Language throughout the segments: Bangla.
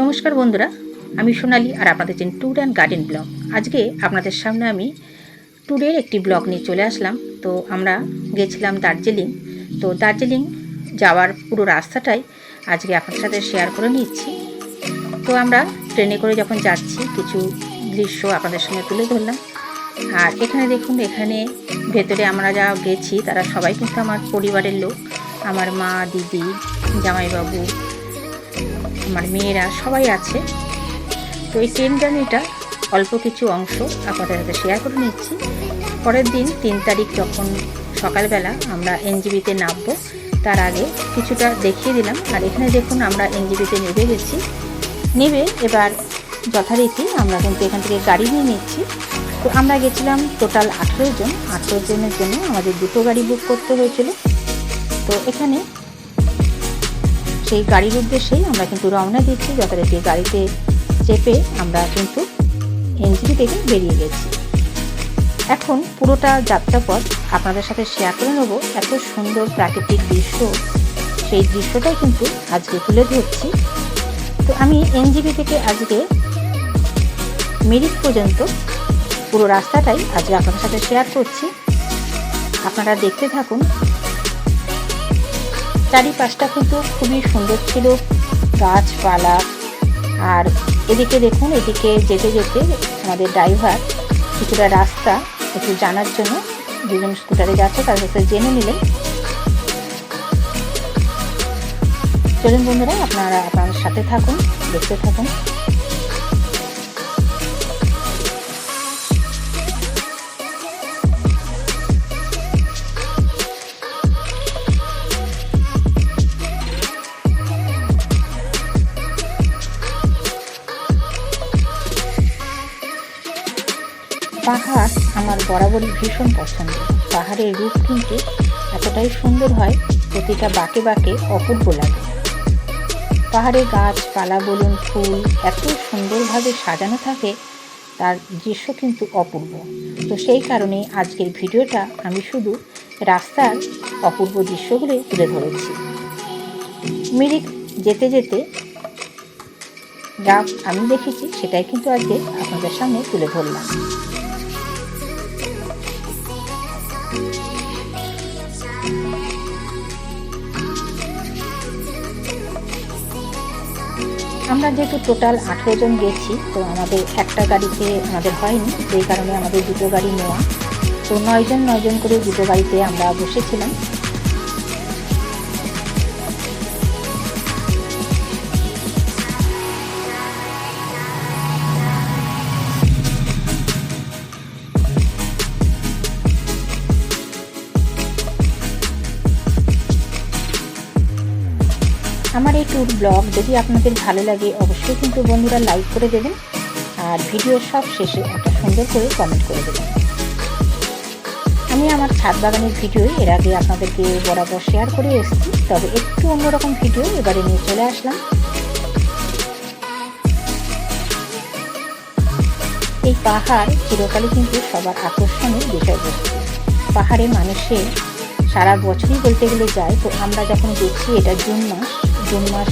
নমস্কার বন্ধুরা, আমি সোনালি আর আপনাদের চেন ট্যুর অ্যান্ড গার্ডেন ব্লগ আজকে আপনাদের সামনে আমি ট্যুরের একটি ব্লগ নিয়ে চলে আসলাম। তো আমরা গেছিলাম দার্জিলিং। তো দার্জিলিং যাওয়ার পুরো রাস্তাটাই আজকে আপনাদের সাথে শেয়ার করে নিচ্ছি। তো আমরা ট্রেনে করে যখন যাচ্ছি, কিছু দৃশ্য আপনাদের সঙ্গে তুলে ধরলাম। আর এখানে দেখুন, এখানে ভেতরে আমরা যা গেছি, তারা সবাই কিন্তু আমার পরিবারের লোক। আমার মা, দিদি, জামাইবাবু আমার মেয়েরা সবাই আছে। তো এই ট্রেন জার্নিটা অল্প কিছু অংশ আপনাদের সাথে শেয়ার করে নিচ্ছি। পরের দিন তিন তারিখ যখন সকালবেলা আমরা এনজিবিতে নামবো, তার আগে কিছুটা দেখিয়ে দিলাম। আর এখানে দেখুন আমরা এনজিবিতে নেমে গেছি। নেবে এবার যথারীতি আমরা কিন্তু এখান থেকে গাড়ি নিয়ে নিচ্ছি। তো আমরা গেছিলাম টোটাল আঠেরো জন। আঠেরো জনের জন্য আমাদের দুটো গাড়ি বুক করতে হয়েছিল। তো এখানে সেই গাড়ির উদ্দেশ্যেই আমরা কিন্তু রওনা দিচ্ছি, যথারীতি গাড়িতে চেপে আমরা কিন্তু এনজিপি থেকে বেরিয়ে গেছি। এখন পুরোটা যাত্রাপথ আপনাদের সাথে শেয়ার করে নেব, এত সুন্দর প্রাকৃতিক দৃশ্য, সেই দৃশ্যটাই কিন্তু আজকে তুলে ধরছি। তো আমি এনজিবি থেকে আজকে মিরিক পর্যন্ত পুরো রাস্তাটাই আজকে আপনাদের সাথে শেয়ার করছি। আপনারা দেখতে থাকুন চারিপাশটা কিন্তু খুবই সুন্দর ছিল। গাছপালা আর এদিকে দেখুন, এদিকে যেতে যেতে আমাদের ড্রাইভার কিছুটা রাস্তা একটু জানার জন্য দুজন স্কুটারে যাচ্ছে, তার সাথে জেনে নিলেন। চলুন বন্ধুরা, আপনারা আপনার সাথে থাকুন, দেখতে থাকুন। আমার বরাবরই ভীষণ পছন্দ। পাহাড়ের রূপ কিন্তু এতটাই সুন্দর হয়, প্রতিটা বাঁকে বাঁকে অপূর্ব লাগে। পাহাড়ে গাছপালা বলুন, ফুল এত সুন্দরভাবে সাজানো থাকে, তার দৃশ্য কিন্তু অপূর্ব। তো সেই কারণে আজকের ভিডিওটা আমি শুধু রাস্তার অপূর্ব দৃশ্যগুলোই তুলে ধরেছি। মিরিক যেতে যেতে যা আমি দেখেছি, সেটাই কিন্তু আজকে আপনাদের সামনে তুলে ধরলাম। আমরা যেহেতু টোটাল আঠেরো জন গেছি, তো আমাদের একটা গাড়িতে আমাদের হয়নি সেই কারণে আমাদের দুটো গাড়ি নেওয়া। তো নয়জন নয়জন করে দুটো গাড়িতে আমরা বসেছিলাম। আমার এই ট্যুর ব্লগ যদি আপনাদের ভালো লাগে, অবশ্যই কিন্তু বন্ধুরা লাইক করে দেবেন। আর ভিডিওর সব শেষে একটা সুন্দর করে কমেন্ট করে দেবেন। আমি আমার ছাদ বাগানের ভিডিও এর আগে আপনাদেরকে বরাবর শেয়ার করে এসেছি। তবে একটু অন্যরকম ভিডিও এবারে নিয়ে চলে আসলাম। এই পাহাড় চিরকালই কিন্তু সবার আকর্ষণের বিষয়বস্তু। পাহাড়ে মানুষের সারা বছরই বলতে গেলে যায়, তো আমরা যখন দেখছি এটা জুন মাস জুন মাস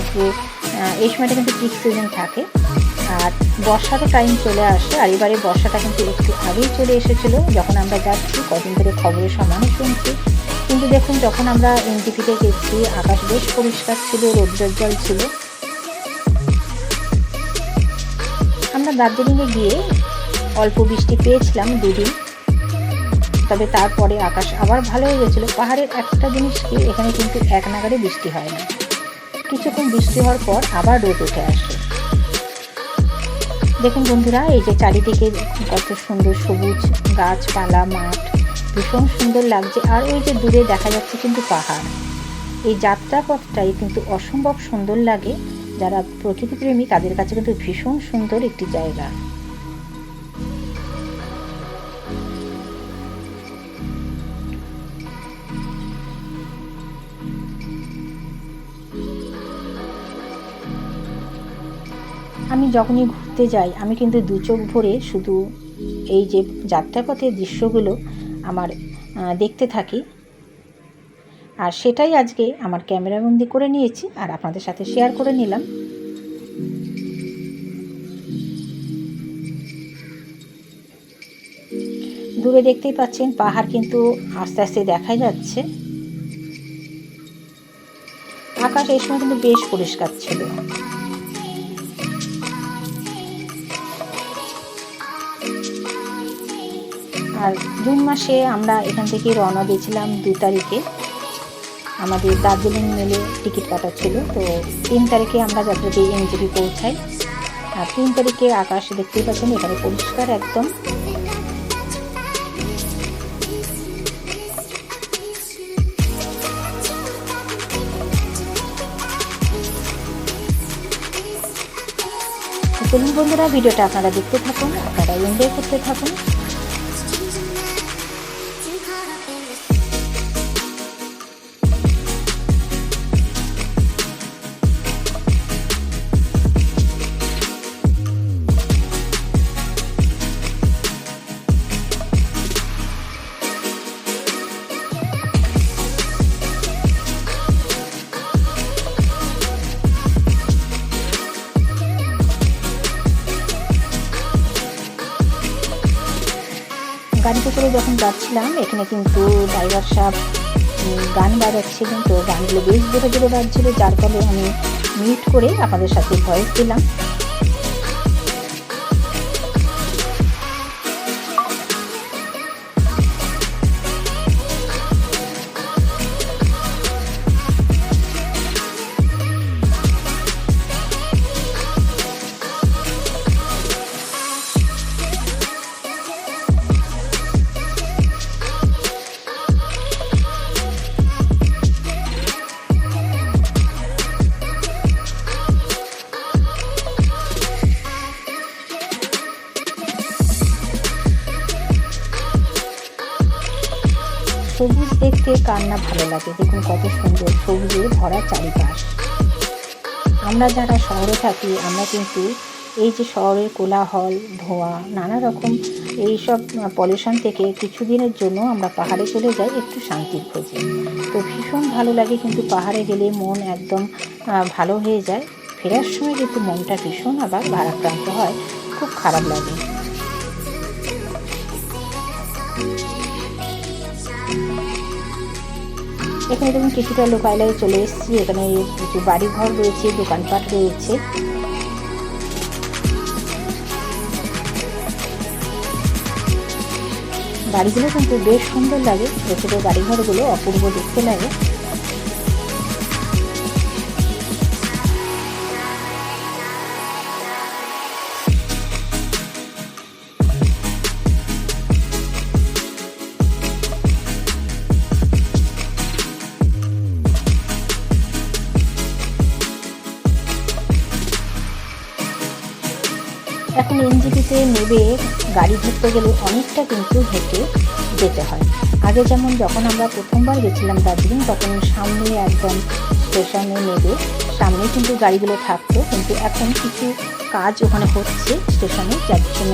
একটু এই সময়টা কিন্তু পিক সিজন থাকে। আর বর্ষারও টাইম চলে আসে, আর এবারে বর্ষাটা কিন্তু একটু আগেই চলে এসেছিল, যখন আমরা যাচ্ছি, কদিন ধরে খবরের সমানে শুনছি। কিন্তু দেখুন, যখন আমরা এনটিপিতে গেছি, আকাশ বেশ পরিষ্কার ছিল রৌদ্রোজ্জ্বল ছিল। আমরা দার্জিলিংয়ে গিয়ে অল্প বৃষ্টি পেয়েছিলাম দুদিন। তবে তারপরে আকাশ আবার ভালো হয়ে গেছিল। পাহাড়ের একটা জিনিস কি, এখানে কিন্তু এক নাগারে বৃষ্টি হয় না। কিছুক্ষণ বৃষ্টি হওয়ার পর আবার রোদ উঠে আসে। দেখুন বন্ধুরা, এই যে চারিদিকে কত সুন্দর সবুজ গাছপালা, মাঠ, ভীষণ সুন্দর লাগছে। আর ওই যে দূরে দেখা যাচ্ছে কিন্তু পাহাড়। এই যাত্রাপথটাই কিন্তু অসম্ভব সুন্দর লাগে। যারা প্রকৃতিপ্রেমী, তাদের কাছে কিন্তু ভীষণ সুন্দর একটি জায়গা। আমি যখনই ঘুরতে যাই, আমি কিন্তু দু চোখ ভরে শুধু এই যে যাত্রাপথের দৃশ্যগুলো আমার দেখতে থাকি। আর সেটাই আজকে আমার ক্যামেরাবন্দি করে নিয়েছি আর আপনাদের সাথে শেয়ার করে নিলাম। দূরে দেখতেই পাচ্ছেন, পাহাড় কিন্তু আস্তে আস্তে দেখা যাচ্ছে। আকাশ এই সময় কিন্তু বেশ পরিষ্কার ছিল। আর জুন মাসে আমরা এখান থেকে রওনা দিয়েছিলাম দু তারিখে। আমাদের দার্জিলিং মেলে টিকিট কাটা ছিল, তো তিন তারিখে আমরা যাত্রাতে এনজিপি পৌঁছাই। আর তিন তারিখে আকাশ দেখতেই পাচ্ছেন, এখানে পরিষ্কার একদম। চলুন বন্ধুরা, ভিডিওটা আপনারা দেখতে থাকুন, আপনারা এনজয় করতে থাকুন। গাড়িতে করে যখন যাচ্ছিলাম, এখানে কিন্তু ড্রাইভার সাহেব গান বাজাচ্ছিলেন। তো গানগুলো বেশ জোরে জোরে বাজছিল, যার ফলে আমি মিউট করে আপনাদের সাথে ভয়েস দিলাম। সবুজ দেখতে কার না ভালো লাগে? দেখুন কত সুন্দর সবুজে ভরা চারিপাশ। আমরা যারা শহরে থাকি, আমরা কিন্তু এই যে শহরের কোলাহল, ধোঁয়া, নানা রকম এইসব পলিউশন থেকে কিছুদিনের জন্য আমরা পাহাড়ে চলে যাই একটু শান্তির খোঁজে। তো ভীষণ ভালো লাগে কিন্তু পাহাড়ে গেলে মন একদম ভালো হয়ে যায়। ফেরার সময় কিন্তু মনটা ভীষণ আবার ভারাক্রান্ত হয়। খুব খারাপ লাগে। এখানে দেখুন কিছুটা লোক লোকালয়ে চলে এসেছি। এখানে কিছু বাড়িঘর রয়েছে, দোকানপাট রয়েছে। বাড়িগুলো কিন্তু বেশ সুন্দর লাগে। ভেতরে বাড়িঘরগুলো অপূর্ব দেখতে লাগে। নেবে, গাড়ি ধরতে গেলে অনেকটা কিন্তু হেঁটে যেতে হয়। আগে যেমন যখন আমরা প্রথমবার গেছিলাম দার্জিলিং, তখন সামনে একদম স্টেশনে নেবে সামনে কিন্তু গাড়িগুলো থাকতো, কিন্তু এখন কিছু কাজ ওখানে হচ্ছে স্টেশনে, যার জন্য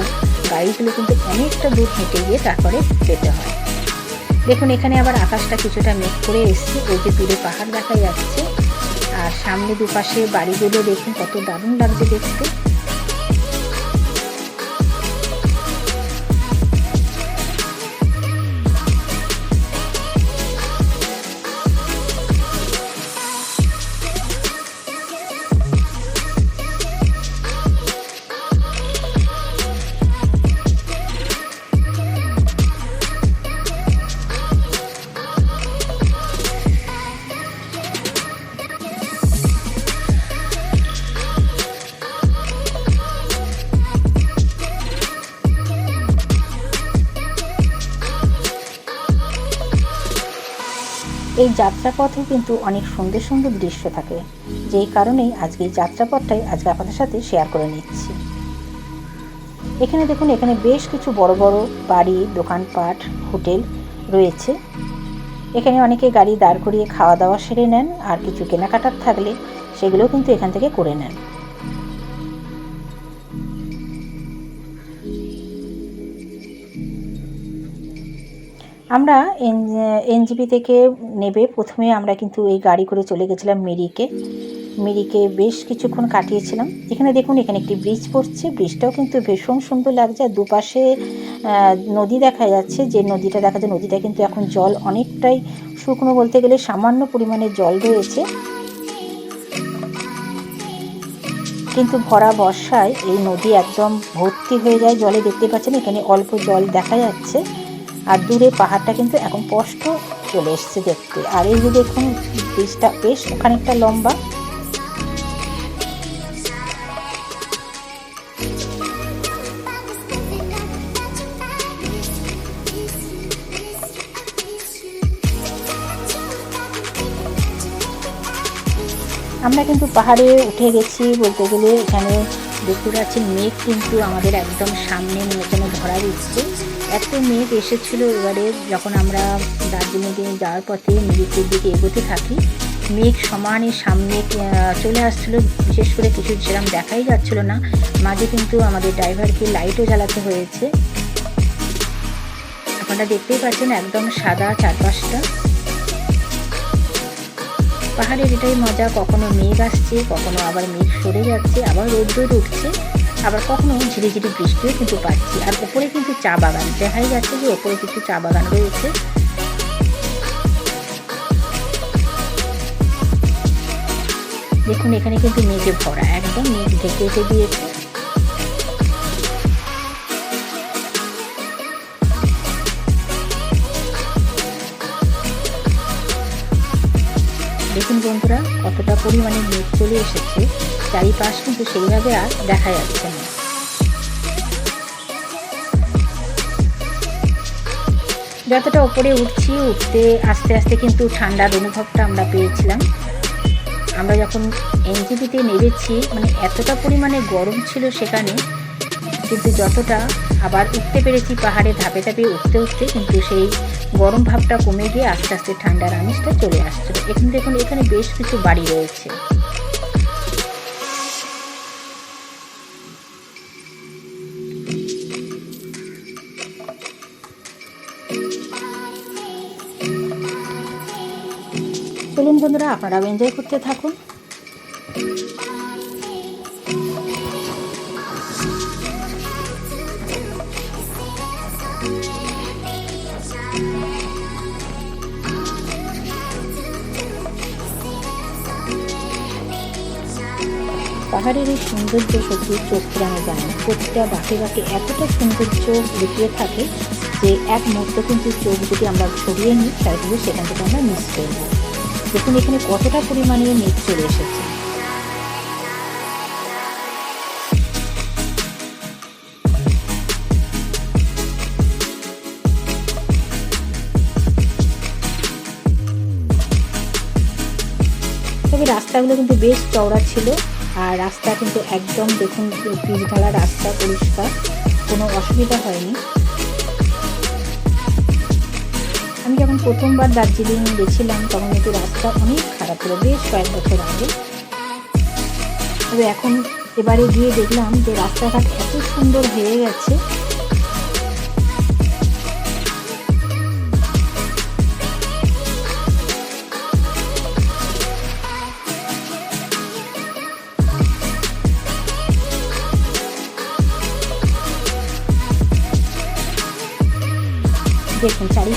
গাড়িগুলো কিন্তু অনেকটা দূর হেঁটে গিয়ে তারপরে যেতে হয়। দেখুন, এখানে আবার আকাশটা কিছুটা মেঘ করে এসছে ওই যে দূরে পাহাড় দেখা যাচ্ছে, আর সামনে দুপাশে বাড়িগুলো দেখুন, কত দারুণ লাগছে দেখতে। এই যাত্রাপথে কিন্তু অনেক সুন্দর সুন্দর দৃশ্য থাকে। যেই কারণেই আজকে এই যাত্রাপথটাই আজকে আপনাদের সাথে শেয়ার করে নিচ্ছি। এখানে দেখুন, এখানে বেশ কিছু বড় বড় বাড়ি, দোকানপাট, হোটেল রয়েছে। এখানে অনেকে গাড়ি দাঁড় করিয়ে খাওয়া দাওয়া সেরে নেন আর কিছু কেনাকাটার থাকলে সেগুলোও কিন্তু এখান থেকে করে নেন। আমরা এন, এনজিপি থেকে নেবে। প্রথমে আমরা কিন্তু এই গাড়ি করে চলে গেছিলাম মেরিকে। মিরিকে বেশ কিছুক্ষণ কাটিয়েছিলাম। এখানে দেখুন, এখানে একটি ব্রিজ পড়ছে। ব্রিজটাও কিন্তু ভীষণ সুন্দর লাগছে। আর দুপাশে নদী দেখা যাচ্ছে। যে নদীটা দেখা যায়, নদীটা কিন্তু এখন জল অনেকটাই শুকনো বলতে গেলে সামান্য পরিমাণে জল রয়েছে। কিন্তু ভরা বর্ষায় এই নদী একদম ভর্তি হয়ে যায়। জলে দেখতে পাচ্ছেন, এখানে অল্প জল দেখা যাচ্ছে। আর দূরে পাহাড়টা কিন্তু এখন স্পষ্ট চলে এসছে দেখতে। আর এই যে দেখুন, ব্রিজটা বেশ খানিকটা লম্বা। আমরা কিন্তু পাহাড়ে উঠে গেছি বলতে গেলে, এখানে দেখতে পাচ্ছি মেঘ কিন্তু আমাদের একদম সামনে মনে যেন ধরা দিচ্ছে। এত মেঘ এসেছিল এবারে যখন আমরা দার্জিলিংয়ে যাওয়ার পথে মিরিকের দিকে এগোতে থাকি, মেঘ সমানে সামনে চলে আসছিল। বিশেষ করে কিছু সেরকম দেখাই যাচ্ছিল না, মাঝে কিন্তু আমাদের ড্রাইভারকে লাইটও জ্বালাতে হয়েছে। আপনারা দেখতেই পাচ্ছেন একদম সাদা চারপাশটা। পাহাড়ের এটাই মজা, কখনো মেঘ আসছে, কখনো আবার মেঘ সরে যাচ্ছে, আবার রোদ্দুর উঠছে। আবার কখনো ঝিরিঝিরি বৃষ্টিও কিন্তু পাচ্ছি। আর ওপরে কিন্তু চা বাগান, দেখাই যাচ্ছে যে ওপরে কিছু চা বাগান রয়েছে। দেখুন, এখানে কিন্তু মেঘে ভরা, একদম মেঘ ঢেকে এসে দিয়েছে। দেখুন বন্ধুরা, কতটা পরিমাণে মেঘ চলে এসেছে। চারিপাশ কিন্তু সেইভাবে আর দেখা যাচ্ছে না। যতটা ওপরে উঠছি, উঠতে আস্তে আস্তে কিন্তু ঠান্ডার অনুভবটা আমরা পেয়েছিলাম। আমরা যখন এনজিপিতে নেমেছি মানে এতটা পরিমাণে গরম ছিল সেখানে, কিন্তু যতটা আবার উঠতে পেরেছি পাহাড়ে ধাপে ধাপে উঠতে উঠতে, কিন্তু সেই গরম ভাবটা কমে গিয়ে আস্তে আস্তে ঠান্ডার আমেজটা চলে আসছিল। এখানে দেখুন, এখানে বেশ কিছু বাড়ি রয়েছে। চলুন বন্ধুরা আপনারাও এনজয় করতে থাকুন। পাহাড়ের এই সৌন্দর্য সত্যি চোখ ফেরানো যায় প্রতিটা বাঁকে বাঁকে এতটা সৌন্দর্য লুকিয়ে থাকে যে এক মুহূর্ত কিন্তু চোখ যদি আমরা সরিয়ে নিই, তাহলে সেখান থেকে আমরা মিস করব। দেখুন এখানে কতটা পরিমাণে মেঘ চলে এসেছে? তবে রাস্তাগুলো কিন্তু বেশ চওড়া ছিল, আর রাস্তা কিন্তু একদম দেখুন পিচঢালা রাস্তা পরিষ্কার, কোনো অসুবিধা হয়নি। আমি যখন প্রথমবার দার্জিলিং গেছিলাম, তখন কিন্তু রাস্তা অনেক খারাপ ছিল, বেশ কয়েক বছর আগে। তবে এখন এবারে গিয়ে দেখলাম যে রাস্তাঘাট এত সুন্দর হয়ে গেছে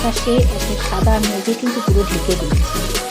চারিপাশে একটা সাদা মেঘে কিন্তু পুরো ঢেকে দিচ্ছে